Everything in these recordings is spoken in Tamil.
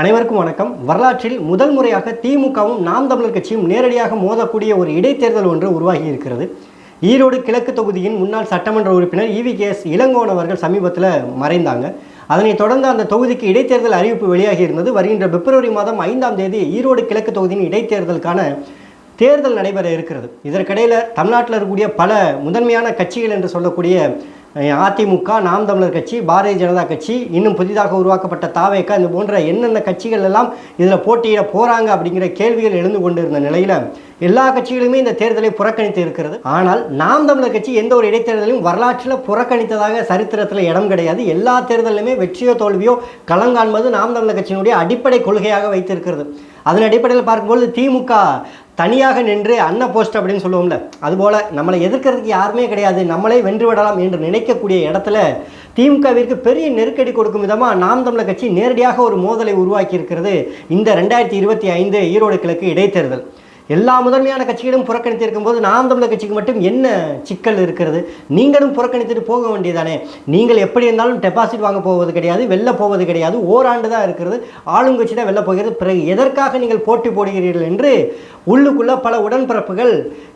அனைவருக்கும் வணக்கம். வரலாற்றில் முதல் முறையாக திமுகவும் நாம் தமிழர் கட்சியும் நேரடியாக மோதக்கூடிய ஒரு இடைத்தேர்தல் ஒன்று உருவாகி இருக்கிறது. ஈரோடு கிழக்கு தொகுதியின் முன்னாள் சட்டமன்ற உறுப்பினர் இவி கே எஸ் இளங்கோன் அவர்கள் சமீபத்தில் மறைந்தாங்க. அதனைத் தொடர்ந்து அந்த தொகுதிக்கு இடைத்தேர்தல் அறிவிப்பு வெளியாகி இருந்தது. வருகின்ற பிப்ரவரி மாதம் ஐந்தாம் தேதி ஈரோடு கிழக்கு தொகுதியின் இடைத்தேர்தலுக்கான தேர்தல் நடைபெற இருக்கிறது. இதற்கிடையில் தமிழ்நாட்டில் இருக்கக்கூடிய பல முதன்மையான கட்சிகள் என்று சொல்லக்கூடிய அதிமுக நாம் தமிழர் கட்சி பாரதிய ஜனதா கட்சி இன்னும் புதிதாக உருவாக்கப்பட்ட தாவேக்கா இது போன்ற என்னென்ன கட்சிகள் எல்லாம் இதில் போட்டியிட போகிறாங்க அப்படிங்கிற கேள்விகள் எழுந்து கொண்டிருந்த நிலையில் எல்லா கட்சிகளுமே இந்த தேர்தலை புறக்கணித்து இருக்கிறது. ஆனால் நாம் தமிழர் கட்சி எந்த ஒரு இடைத்தேர்தலையும் வரலாற்றில் புறக்கணித்ததாக சரித்திரத்தில் இடம் கிடையாது. எல்லா தேர்தலிலுமே வெற்றியோ தோல்வியோ களங்காண்பது நாம் தமிழர் கட்சியினுடைய அடிப்படை கொள்கையாக வைத்திருக்கிறது. அதன் அடிப்படையில் பார்க்கும்போது திமுக தனியாக நின்று அன்ன போஸ்ட் அப்படின்னு சொல்லுவோம்ல அதுபோல் நம்மளை எதிர்க்கிறதுக்கு யாருமே கிடையாது. நம்மளே வென்று விடலாம் என்று நினைக்கக்கூடிய இடத்துல திமுகவிற்கு பெரிய நெருக்கடி கொடுக்கும் விதமாக நாம் தமிழர் கட்சி நேரடியாக ஒரு மோதலை உருவாக்கி இருக்கிறது இந்த ரெண்டாயிரத்தி இருபத்தி ஐந்து ஈரோடு கிழக்கு இடைத்தேர்தல். எல்லா முதன்மையான கட்சிகளும் புறக்கணித்திருக்கும் போது நாம் தமிழர் கட்சிக்கு மட்டும் என்ன சிக்கல் இருக்கிறது? நீங்களும் புறக்கணித்துட்டு போக வேண்டியதானே? நீங்கள் எப்படி இருந்தாலும் டெபாசிட் வாங்க போவது கிடையாது வெளில போவது கிடையாது ஓராண்டு தான் இருக்கிறது. ஆளுங்கட்சி தான் வெளில போகிறது. பிறகு எதற்காக நீங்கள் போட்டி போடுகிறீர்கள் என்று உள்ளுக்குள்ளே பல உடன்பிறப்புகள்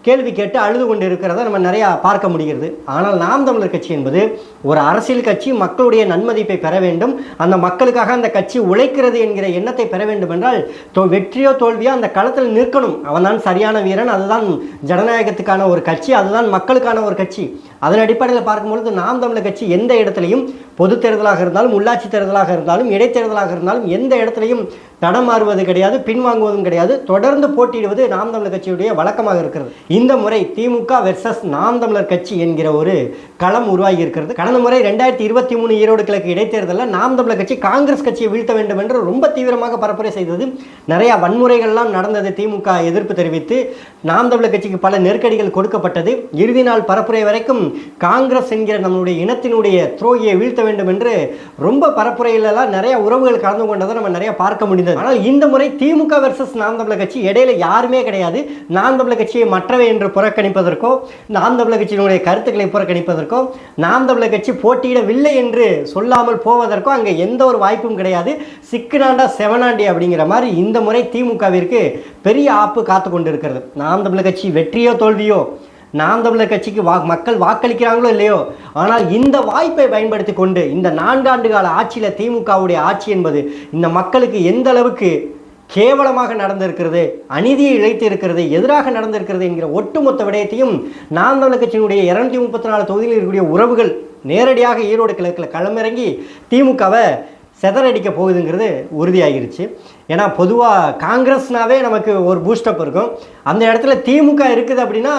கேள்வி கேட்டு அழுது கொண்டு இருக்கிறத நம்ம நிறையா பார்க்க முடிகிறது. ஆனால் நாம் தமிழர் கட்சி என்பது ஒரு அரசியல் கட்சி மக்களுடைய நன்மதிப்பை பெற வேண்டும். அந்த மக்களுக்காக அந்த கட்சி உழைக்கிறது என்கிற எண்ணத்தை பெற வேண்டும் என்றால் தோ வெற்றியோ தோல்வியோ அந்த களத்தில் நிற்கணும். அவன் அவன்தான் சரியான வீரன் அதுதான் ஜனநாயகத்துக்கான ஒரு கட்சி அதுதான் மக்களுக்கான ஒரு கட்சி. அதன் அடிப்படையில் பார்க்கும்பொழுது நாம் தமிழர் கட்சி எந்த இடத்துலையும் பொது தேர்தலாக இருந்தாலும் உள்ளாட்சி தேர்தலாக இருந்தாலும் இடைத்தேர்தலாக இருந்தாலும் எந்த இடத்துலையும் தடம் மாறுவது கிடையாது பின்வாங்குவதும் கிடையாது. தொடர்ந்து போட்டியிடுவது நாம் தமிழர் கட்சியுடைய வழக்கமாக இருக்கிறது. இந்த முறை திமுக வெர்சஸ் நாம் தமிழர் கட்சி என்கிற ஒரு களம் உருவாகி இருக்கிறது. கடந்த முறை ரெண்டாயிரத்தி இருபத்தி மூணு ஈரோடு கிழக்கு இடைத்தேர்தலில் நாம் தமிழர் கட்சி காங்கிரஸ் கட்சியை வீழ்த்த வேண்டும் என்று ரொம்ப தீவிரமாக பரப்புரை செய்தது. நிறைய வன்முறைகள்லாம் நடந்தது திமுக எதிர்ப்பு தெரிவித்து நாம் தமிழர் கட்சிக்கு பல நெருக்கடிகள் கொடுக்கப்பட்டது. இறுதி நாள் பரப்புரை வரைக்கும் காங்கிரஸ் என்கிற நம்மளுடைய இனத்தினுடைய துரோகியை வீழ்த்த வேண்டும் என்று ரொம்ப பரப்புரையிலெல்லாம் நிறைய உறவுகள் கலந்து கொண்டதை நம்ம நிறைய பார்க்க முடியும் முடிந்தது ஆனால் இந்த முறை திமுக வெர்சஸ் நாம் தமிழக கட்சி இடையில யாருமே கிடையாது. நாம் தமிழக கட்சியை மற்றவை என்று புறக்கணிப்பதற்கோ நாம் தமிழக கட்சியினுடைய கருத்துக்களை புறக்கணிப்பதற்கோ நாம் தமிழக கட்சி போட்டியிடவில்லை என்று சொல்லாமல் போவதற்கோ அங்கே எந்த ஒரு வாய்ப்பும் கிடையாது. சிக்கனாண்டா செவனாண்டி அப்படிங்கிற மாதிரி இந்த முறை திமுகவிற்கு பெரிய ஆப்பு காத்து கொண்டிருக்கிறது நாம் தமிழக கட்சி வெற்றியோ தோல்வியோ நாம் தமிழர் கட்சிக்கு வா மக்கள் வாக்களிக்கிறாங்களோ இல்லையோ? ஆனால் இந்த வாய்ப்பை பயன்படுத்தி கொண்டு இந்த நான்காண்டு கால ஆட்சியில் திமுகவுடைய ஆட்சி என்பது இந்த மக்களுக்கு எந்த அளவுக்கு கேவலமாக நடந்திருக்கிறது அநீதியை இழைத்து இருக்கிறது எதிராக நடந்திருக்கிறது என்கிற ஒட்டுமொத்த விடயத்தையும் நாம் தமிழர் கட்சியினுடைய இரநூத்தி முப்பத்தி நாலு தொகுதியில் இருக்கக்கூடிய உறவுகள் நேரடியாக ஈரோடு கிழக்கில் களமிறங்கி திமுகவை செதறடிக்க போகுதுங்கிறது உறுதியாகிருச்சு. ஏன்னா பொதுவாக காங்கிரஸ்னாவே நமக்கு ஒரு பூஸ்டப் இருக்கும். அந்த இடத்துல திமுக இருக்குது அப்படின்னா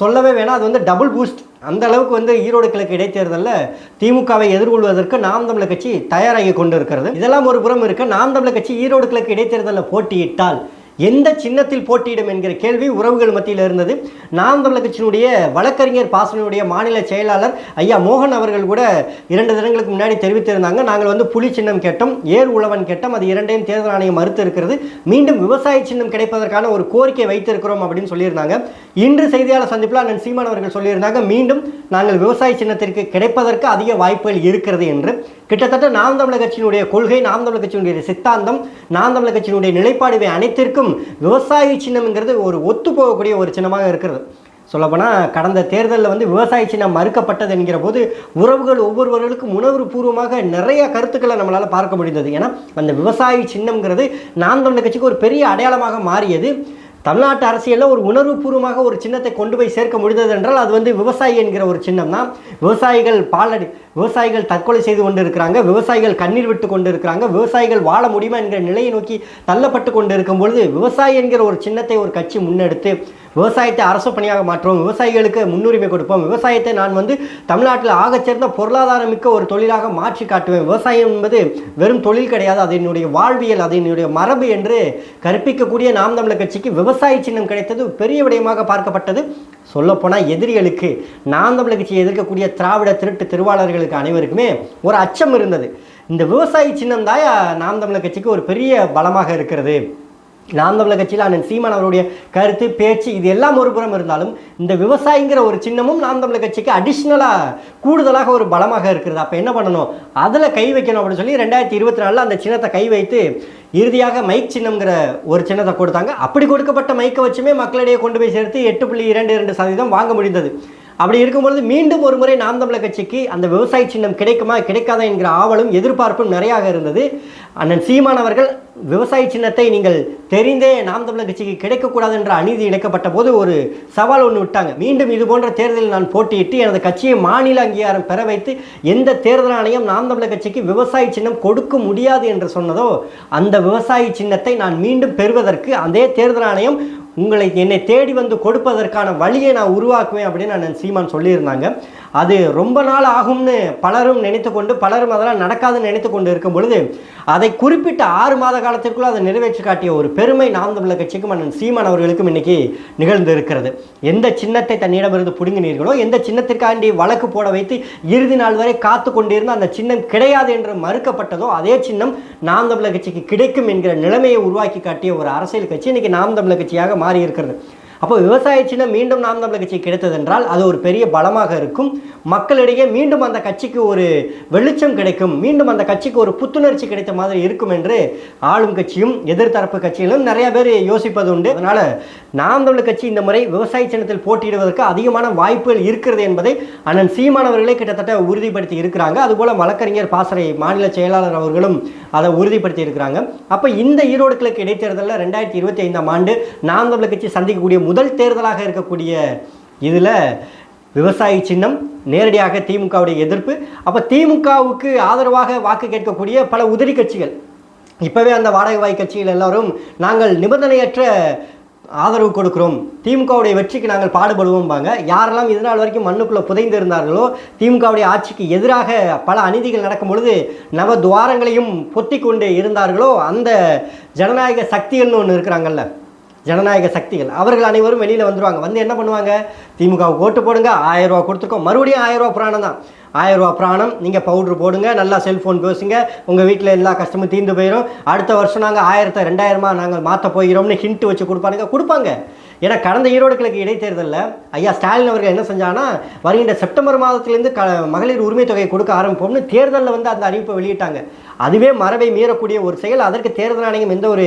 சொல்லவே வேணாம். அது வந்து டபுள் பூஸ்ட் அந்த அளவுக்கு வந்து ஈரோடு கிழக்கு இடைத்தேர்தலில் திமுகவை எதிர்கொள்வதற்கு நாம் தமிழர் கட்சி தயாராகி கொண்டு இருக்கிறது இதெல்லாம் ஒரு புறம் இருக்க. நாம் தமிழர் கட்சி ஈரோடு கிழக்கு இடைத்தேர்தலில் போட்டியிட்டால் எந்த சின்னத்தில் போட்டியிடும் என்கிற கேள்வி உறவுகள் மத்தியில் இருந்தது. நாம் தமிழர் கட்சியினுடைய வழக்கறிஞர் பாசனுடைய மாநில செயலாளர் ஐயா மோகன் அவர்கள் கூட இரண்டு தினங்களுக்கு முன்னாடி தெரிவித்திருந்தாங்க. நாங்கள் வந்து புலி சின்னம் கேட்டோம் ஏர் உழவன் கேட்டோம். அது இரண்டையும் தேர்தல் ஆணையம் மறுத்து இருக்கிறது. மீண்டும் விவசாய சின்னம் கிடைப்பதற்கான ஒரு கோரிக்கை வைத்திருக்கிறோம் அப்படின்னு சொல்லியிருந்தாங்க. இன்று செய்தியாளர் சந்திப்பில் அண்ணன் சீமான் அவர்கள் சொல்லியிருந்தாங்க மீண்டும் நாங்கள் விவசாய சின்னத்திற்கு கிடைப்பதற்கு அதிக வாய்ப்புகள் இருக்கிறது என்று. கிட்டத்தட்ட நாம் தமிழர் கட்சியினுடைய கொள்கை நாம் தமிழர் கட்சியினுடைய சித்தாந்தம் நாம் தமிழர் கட்சியினுடைய நிலைப்பாடு இவை அனைத்திற்கும் விவசாய சின்னம்ங்கிறது ஒரு ஒத்து போகக்கூடிய ஒரு சின்னமாக இருக்கிறது. சொல்லப்போனால் கடந்த தேர்தலில் வந்து விவசாய சின்னம் மறுக்கப்பட்டது என்கிற போது உறவுகள் ஒவ்வொருவர்களுக்கும் உணர்வுபூர்வமாக நிறைய கருத்துக்களை நம்மளால் பார்க்க முடிந்தது. ஏன்னா அந்த விவசாய சின்னம்ங்கிறது நாம் தமிழர் கட்சிக்கு ஒரு பெரிய அடையாளமாக மாறியது. தமிழ்நாட்டு அரசியலில் ஒரு உணர்வுபூர்வமாக ஒரு சின்னத்தை கொண்டு போய் சேர்க்க முடிந்தது என்றால் அது வந்து விவசாயி என்கிற ஒரு சின்னம் தான். விவசாயிகள் பாலடி விவசாயிகள் தற்கொலை செய்து கொண்டு இருக்கிறாங்க விவசாயிகள் கண்ணீர் விட்டு கொண்டு இருக்கிறாங்க விவசாயிகள் வாழ முடியுமா என்கிற நிலையை நோக்கி தள்ளப்பட்டு கொண்டு இருக்கும் பொழுது விவசாயி என்கிற ஒரு சின்னத்தை ஒரு கட்சி முன்னெடுத்து விவசாயத்தை அரசு பணியாக மாற்றுவோம் விவசாயிகளுக்கு முன்னுரிமை கொடுப்போம். விவசாயத்தை நான் வந்து தமிழ்நாட்டில் ஆகச்சிறந்த பொருளாதாரமிக்க ஒரு தொழிலாக மாற்றி காட்டுவேன். விவசாயம் என்பது வெறும் தொழில் கிடையாது. அது என்னுடைய வாழ்வியல் அது என்னுடைய மரபு என்று கற்பிக்கக்கூடிய நாம் தமிழர் கட்சிக்கு விவசாய சின்னம் கிடைத்தது பெரிய விடயமாக பார்க்கப்பட்டது. சொல்லப்போனால் எதிரிகளுக்கு நாம் தமிழர் கட்சியை எதிர்க்கக்கூடிய திராவிட திருட்டு திருவாளர்களுக்கு அனைவருக்குமே ஒரு அச்சம் இருந்தது. இந்த விவசாய சின்னம் தான் நாம் தமிழர் கட்சிக்கு ஒரு பெரிய பலமாக இருக்கிறது. நாம் தமிழர் கட்சியில் அண்ணன் சீமான் அவருடைய கருத்து பேச்சு இது எல்லாம் ஒரு புறம் இருந்தாலும் இந்த விவசாயிங்கிற ஒரு சின்னமும் நாம் தமிழர் கட்சிக்கு அடிஷ்னலாக கூடுதலாக ஒரு பலமாக இருக்கிறது. அப்போ என்ன பண்ணணும்? அதில் கை வைக்கணும் அப்படின்னு சொல்லி ரெண்டாயிரத்தி இருபத்தி நாலில் அந்த சின்னத்தை கை வைத்து இறுதியாக மைக் சின்னம்ங்கிற ஒரு சின்னத்தை கொடுத்தாங்க. அப்படி கொடுக்கப்பட்ட மைக்கை வச்சுமே மக்களிடையே கொண்டு போய் சேர்த்து எட்டு புள்ளி இரண்டு இரண்டு சதவீதம் வாங்க முடிந்தது. அப்படி இருக்கும்பொழுது மீண்டும் ஒரு முறை நாம் தமிழர் கட்சிக்கு அந்த விவசாய சின்னம் கிடைக்குமா கிடைக்காதா என்கிற ஆவலும் எதிர்பார்ப்பும் நிறையாக இருந்தது. அண்ணன் சீமான் அவர்கள் விவசாய சின்னத்தை நீங்கள் தெரிந்தே நாம் தமிழர் கட்சிக்கு கிடைக்கக்கூடாது என்ற அநீதி இணைக்கப்பட்ட போது ஒரு சவால் ஒன்று விட்டாங்க. மீண்டும் இது போன்ற தேர்தலில் நான் போட்டியிட்டு எனது கட்சியை மாநில அங்கீகாரம் பெற வைத்து எந்த தேர்தல் ஆணையம் நாம் தமிழர் கட்சிக்கு விவசாய சின்னம் கொடுக்க முடியாது என்று சொன்னதோ அந்த விவசாய சின்னத்தை நான் மீண்டும் பெறுவதற்கு அதே தேர்தல் ஆணையம் உங்களை என்னை தேடி வந்து கொடுப்பதற்கான வழியை நான் உருவாக்குவேன் அப்படின்னு அண்ணன் சீமான் சொல்லியிருந்தாங்க. அது ரொம்ப நாள் ஆகும்னு பலரும் நினைத்து கொண்டு பலரும் அதெல்லாம் நடக்காதுன்னு நினைத்து கொண்டு இருக்கும் பொழுது அதை குறிப்பிட்ட ஆறு மாத காலத்திற்குள்ள அதை நிறைவேற்றி காட்டிய ஒரு பெருமை நாம் தமிழர் கட்சிக்கும் அண்ணன் சீமான் அவர்களுக்கும் இன்னைக்கு நிகழ்ந்து இருக்கிறது. எந்த சின்னத்தை தன்னிடமிருந்து பிடுங்கினீர்களோ எந்த சின்னத்திற்காண்டி வழக்கு போட வைத்து இறுதி நாள் வரை காத்து கொண்டிருந்த அந்த சின்னம் கிடையாது என்று மறுக்கப்பட்டதோ அதே சின்னம் நாம் தமிழர் கட்சிக்கு கிடைக்கும் என்கிற நிலைமையை உருவாக்கி காட்டிய ஒரு அரசியல் கட்சி இன்னைக்கு நாம் தமிழர் கட்சியாக மாறி இருக்கிறது அப்போ விவசாய சின்னம் மீண்டும் நாம் தமிழர் கட்சி கிடைத்ததென்றால் அது ஒரு பெரிய பலமாக இருக்கும். மக்களிடையே மீண்டும் அந்த கட்சிக்கு ஒரு வெளிச்சம் கிடைக்கும். மீண்டும் அந்த கட்சிக்கு ஒரு புத்துணர்ச்சி கிடைத்த மாதிரி இருக்கும் என்று ஆளும் கட்சியும் எதிர்த்தரப்பு கட்சிகளும் நிறைய பேர் யோசிப்பது உண்டு. அதனால் நாம் தமிழர் கட்சி இந்த முறை விவசாய சின்னத்தில் போட்டியிடுவதற்கு அதிகமான வாய்ப்புகள் இருக்கிறது என்பதை அண்ணன் சீமானவர்களே கிட்டத்தட்ட உறுதிப்படுத்தி இருக்கிறாங்க. அதுபோல் வழக்கறிஞர் பாசறை மாநில செயலாளர் அவர்களும் அதை உறுதிப்படுத்தி இருக்கிறாங்க. அப்போ இந்த ஈரோடு கிழக்கு இடைத்தேர்தலில் ரெண்டாயிரத்தி இருபத்தி ஐந்தாம் ஆண்டு நாம் தமிழர் கட்சி சந்திக்கக்கூடிய முதல் தேர்தலாக இருக்கக்கூடிய இதில் விவசாயி சின்னம் நேரடியாக திமுகவுடைய எதிர்ப்பு. அப்போ திமுகவுக்கு ஆதரவாக வாக்கு கேட்கக்கூடிய பல உதிரி கட்சிகள். இப்போவே அந்த வாடகை வாய் கட்சிகள் எல்லாரும் நாங்கள் நிபந்தனையற்ற ஆதரவு கொடுக்குறோம். திமுகவுடைய வெற்றிக்கு நாங்கள் பாடுபடுவோம்பாங்க. யாரெல்லாம் இதனால் வரைக்கும் மண்ணுக்குள்ளே புதைந்து இருந்தார்களோ திமுகவுடைய ஆட்சிக்கு எதிராக பல அநீதிகள் நடக்கும் பொழுது நவ துவாரங்களையும் பொத்தி கொண்டு இருந்தார்களோ அந்த ஜனநாயக சக்திகள்னு ஒன்று இருக்கிறாங்கல்ல. ஜனநாயக சக்திகள். அவர்கள் அனைவரும் வெளியில் வந்துடுவாங்க வந்து என்ன பண்ணுவாங்க? திமுகவுக்கு ஓட்டு போடுங்க ஆயிரம் ரூபா கொடுத்துருக்கோம். மறுபடியும் ஆயிரம் ரூபா புராணம் தான் ஆயிரம் ரூபா பிராணம். நீங்கள் பவுட்ரு போடுங்க நல்லா செல்ஃபோன் பேசுங்க. உங்கள் வீட்டில் எல்லா கஷ்டமும் தீர்ந்து போயிடும் அடுத்த வருஷம் நாங்கள் ஆயிரத்தை ரெண்டாயிரமா நாங்கள் மாற்ற போகிறோம்னு ஹிண்ட் வச்சு கொடுப்பானுங்க. கொடுப்பாங்க. ஏன்னா கடந்த ஈரோடு கிழக்கு இடைத்தேர்தலில் ஐயா ஸ்டாலின் அவர்கள் என்ன செஞ்சாங்கன்னா வருகின்ற செப்டம்பர் மாதத்துலேருந்து க மகளிர் உரிமை தொகையை கொடுக்க ஆரம்பிப்போம்னு தேர்தலில் வந்து அந்த அறிவிப்பை வெளியிட்டாங்க. அதுவே மரபை மீறக்கூடிய ஒரு செயல். அதற்கு தேர்தல் ஆணையம் எந்த ஒரு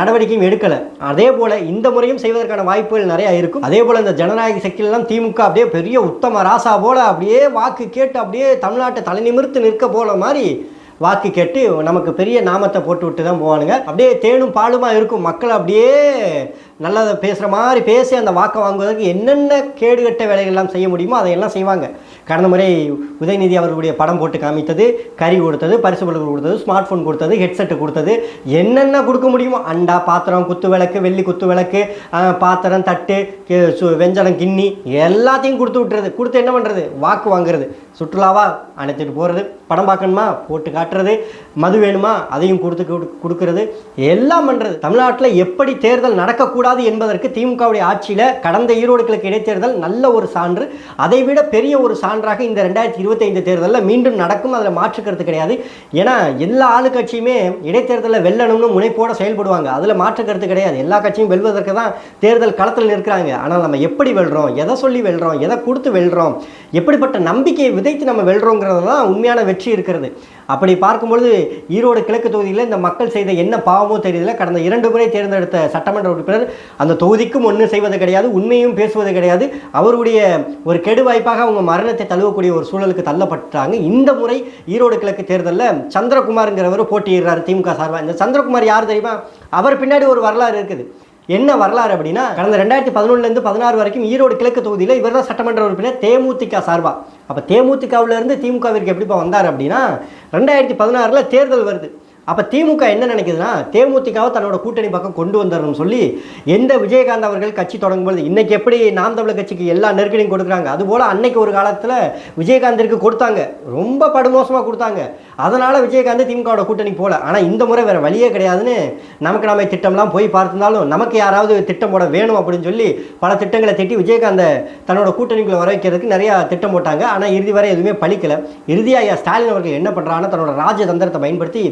நடவடிக்கையும் எடுக்கலை. அதே போல் இந்த முறையும் செய்வதற்கான வாய்ப்புகள் நிறையா இருக்கும். அதே போல் இந்த ஜனநாயக சக்தியிலலாம் திமுக அப்படியே பெரிய உத்தம ராசா போல் அப்படியே வாக்கு கேட்டு அப்படியே தமிழ்நாட்டை தலை நிமிர்த்து நிற்க போல மாதிரி வாக்கு கேட்டு நமக்கு பெரிய நாமத்தை போட்டு விட்டு தான் போவானுங்க. அப்படியே தேனும் பாலுமா இருக்கும். மக்கள் அப்படியே நல்லா பேசுகிற மாதிரி பேசி அந்த வாக்கை வாங்குவதற்கு என்னென்ன கேடுகட்ட வேலைகள்லாம் செய்ய முடியுமோ அதையெல்லாம் செய்வாங்க. கடந்த முறை உதயநிதி அவர்களுடைய படம் போட்டு காமித்தது கறி கொடுத்தது பரிசு பொருட்கள் கொடுத்தது ஸ்மார்ட் ஃபோன் கொடுத்தது ஹெட்செட்டு கொடுத்தது. என்னென்ன கொடுக்க முடியுமோ அண்டா பாத்திரம் குத்து விளக்கு வெள்ளி குத்து விளக்கு பாத்திரம் தட்டு சு- வெஞ்சனம் கிண்ணி எல்லாத்தையும் கொடுத்து விட்டுறது. கொடுத்து என்ன பண்ணுறது வாக்கு வாங்குறது. சுற்றுலாவா அணைத்துட்டு போகிறது படம் பார்க்கணுமா? போட்டு காட்டுறது. மது வேணுமா? அதையும் கொடுத்து கொடுக்கறது. எல்லாம் பண்ணுறது தமிழ்நாட்டில் எப்படி தேர்தல் நடக்கக்கூடாது என்பதற்கு திமுகவுடைய ஆட்சியில் கடந்த ஈரோடு கிழக்கு இடைத்தேர்தல் நல்ல ஒரு சான்று. அதை விட பெரிய ஒரு சான்றாக இந்த ரெண்டாயிரத்தி இருபத்தைந்து தேர்தலில் மீண்டும் நடக்கும். அதில் மாற்றுக்கிறது கிடையாது. ஏன்னா எல்லா ஆளு கட்சியுமே இடைத்தேர்தலில் வெல்லணும்னு முனைப்போட செயல்படுவாங்க. அதில் மாற்று கருத்து கிடையாது. எல்லா கட்சியும் வெல்வதற்கு தான் தேர்தல் களத்தில் நிற்கிறாங்க. ஆனால் நம்ம எப்படி வெல்றோம்? எதை சொல்லி வெல்றோம்? எதை கொடுத்து வெல்றோம்? எப்படிப்பட்ட நம்பிக்கையை விதைத்து நம்ம வெல்றோங்கிறது தான் உண்மையான வெற்றி இருக்கிறது. அப்படி பார்க்கும்பொழுது ஈரோடு கிழக்கு தொகுதியில் இந்த மக்கள் செய்த என்ன பாவமோ தெரியல. கடந்த இரண்டு முறை தேர்ந்தெடுத்த சட்டமன்ற உறுப்பினர் அந்த தொகுதிக்கும் ஒன்றும் செய்வது கிடையாது உண்மையும் பேசுவது கிடையாது. அவருடைய ஒரு கெடு வாய்ப்பாக அவங்க மரணத்தை தழுவக்கூடிய ஒரு சூழலுக்கு தள்ளப்பட்டாங்க. இந்த முறை ஈரோடு கிழக்கு தேர்தலில் சந்திரகுமார்ங்கிறவர் போட்டியிடுறாரு திமுக சார்பாக இந்த சந்திரகுமார் யார் தெரியுமா? அவர் பின்னாடி ஒரு வரலாறு இருக்குது. என்ன வரலாறு அப்படின்னா கடந்த ரெண்டாயிரத்தி பதினொன்றுலேருந்து பதினாறு வரைக்கும் ஈரோடு கிழக்கு தொகுதியில் இவர் தான் சட்டமன்ற உறுப்பினர் தேமுதிக சார்பா. அப்போ தேமுதிகவிலிருந்து திமுகவிற்கு எப்படிப்பா வந்தார் அப்படின்னா ரெண்டாயிரத்தி பதினாறில் தேர்தல் வருது. அப்போ திமுக என்ன நினைக்குதுன்னா தேமுதிகவை தன்னோட கூட்டணி பக்கம் கொண்டு வந்துடணும்னு சொல்லி எந்த விஜயகாந்த் அவர்கள் கட்சி தொடங்கும்போது இன்னைக்கு எப்படி நாம் தமிழர் கட்சிக்கு எல்லா நெருக்கடியும் கொடுக்குறாங்க அதுபோல் அன்னைக்கு ஒரு காலத்தில் விஜயகாந்திற்கு கொடுத்தாங்க. ரொம்ப படுமோசமாக கொடுத்தாங்க. அதனால் விஜயகாந்த் திமுகவோட கூட்டணி போகல ஆனால் இந்த முறை வேறு வழியே கிடையாதுன்னு நமக்கு நம்ம திட்டம்லாம் போய் பார்த்திருந்தாலும் நமக்கு யாராவது திட்டம் போட வேணும் அப்படின்னு சொல்லி பல திட்டங்களை திட்டி விஜயகாந்த் தன்னோட கூட்டணிக்குள்ளே வர வைக்கிறதுக்கு நிறையா திட்டம் போட்டாங்க. ஆனால் இறுதி வரை எதுவுமே பழிக்கலை. இறுதியாக ஸ்டாலின் அவர்கள் என்ன பண்ணுறாங்கன்னா தன்னோட ராஜதந்திரத்தை பயன்படுத்தி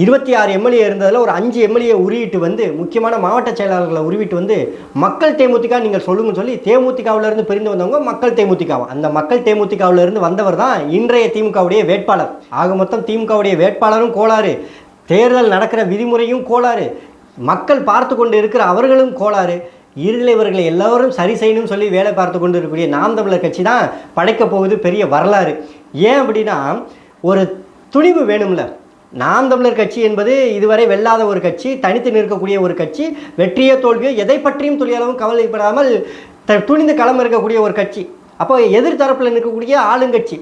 இருபத்தி ஆறு எம்எல்ஏ இருந்ததில் ஒரு அஞ்சு எம்எல்ஏ உருவிட்டு வந்து முக்கியமான மாவட்ட செயலாளர்களை உருவிட்டு வந்து மக்கள் தேமுதிக நீங்கள் சொல்லுங்கன்னு சொல்லி தேமுதிகவிலிருந்து பிரிந்து வந்தவங்க மக்கள் தேமுதிகவா? அந்த மக்கள் தேமுதிகவுலேருந்து வந்தவர் தான் இன்றைய திமுகவுடைய வேட்பாளர். ஆக மொத்தம் திமுகவுடைய வேட்பாளரும் கோளாறு. தேர்தல் நடக்கிற விதிமுறையும் கோளாறு. மக்கள் பார்த்து கொண்டு இருக்கிற அவர்களும் கோளாறு. இறுதியில் இவர்களை எல்லோரும் சரி செய்யணும்னு சொல்லி வேலை பார்த்து கொண்டு இருக்கக்கூடிய நாம் தமிழர் கட்சி தான் படைக்கப் போகுது பெரிய வரலாறு. ஏன் அப்படின்னா ஒரு துணிவு வேணும்ல. நாம் தமிழர் கட்சி என்பது இதுவரை வெல்லாத ஒரு கட்சி தனித்து நிற்கக்கூடிய ஒரு கட்சி வெற்றியோ தோல்வியோ எதை பற்றியும் துளியளவும் கவலைப்படாமல் த துணிந்து களம் இருக்கக்கூடிய ஒரு கட்சி. அப்போ எதிர்த்தரப்பில் நிற்கக்கூடிய ஆளுங்கட்சி.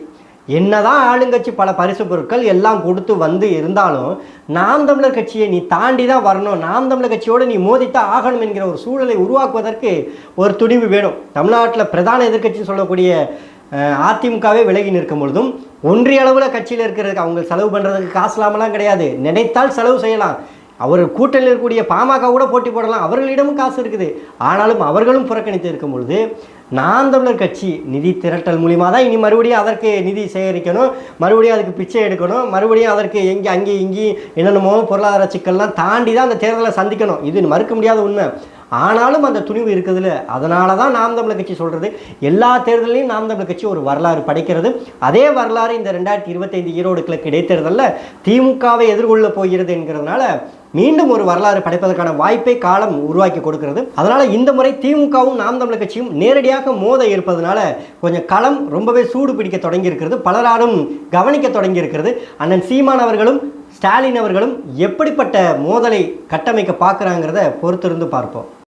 என்னதான் ஆளுங்கட்சி பல பரிசு பொருட்கள் எல்லாம் கொடுத்து வந்து இருந்தாலும் நாம் தமிழர் கட்சியை நீ தாண்டி தான் வரணும். நாம் தமிழர் கட்சியோடு நீ மோதித்தான் ஆகணும் என்கிற ஒரு சூழலை உருவாக்குவதற்கு ஒரு துணிவு வேணும். தமிழ்நாட்டில் பிரதான எதிர்கட்சி சொல்லக்கூடிய அதிமுகவே விலகி நிற்கும் பொழுதும் ஒன்றிய அளவில் கட்சியில் இருக்கிறதுக்கு அவங்க செலவு பண்ணுறதுக்கு காசு இல்லாமலாம் கிடையாது. நினைத்தால் செலவு செய்யலாம். அவர் கூட்டணியில் இருக்கக்கூடிய பாமக கூட போட்டி போடலாம். அவர்களிடமும் காசு இருக்குது. ஆனாலும் அவர்களும் புறக்கணித்து இருக்கும் பொழுது நாம் தமிழர் கட்சி நிதி திரட்டல் மூலியமாக தான் இனி மறுபடியும் அதற்கு நிதி சேகரிக்கணும். மறுபடியும் அதுக்கு பிச்சை எடுக்கணும். மறுபடியும் அதற்கு எங்கே அங்கேயும் இங்கேயும் என்னென்னமோ பொருளாதார சிக்கல்லாம் தாண்டி தான் அந்த தேர்தலை சந்திக்கணும். இது மறுக்க முடியாத உண்மை. ஆனாலும் அந்த துணிவு இருக்குதுல்ல. அதனால தான் நாம் தமிழர் கட்சி சொல்கிறது எல்லா தேர்தலையும் நாம் தமிழர் கட்சி ஒரு வரலாறு படைக்கிறது. அதே வரலாறு இந்த ரெண்டாயிரத்தி இருபத்தைந்து ஈரோடு கிழக்கு இடைத்தேர்தலில் திமுகவை எதிர்கொள்ள போகிறது என்கிறதுனால மீண்டும் ஒரு வரலாறு படைப்பதற்கான வாய்ப்பை காலம் உருவாக்கி கொடுக்கிறது. அதனால் இந்த முறை திமுகவும் நாம் தமிழர் கட்சியும் நேரடியாக மோத இருப்பதனால கொஞ்சம் களம் ரொம்பவே சூடு பிடிக்க தொடங்கி இருக்கிறது பலராலும் கவனிக்க தொடங்கி இருக்கிறது அண்ணன் சீமான் அவர்களும் ஸ்டாலின் அவர்களும் எப்படிப்பட்ட மோதலை கட்டமைக்க பார்க்குறாங்கிறத பொறுத்திருந்து பார்ப்போம்.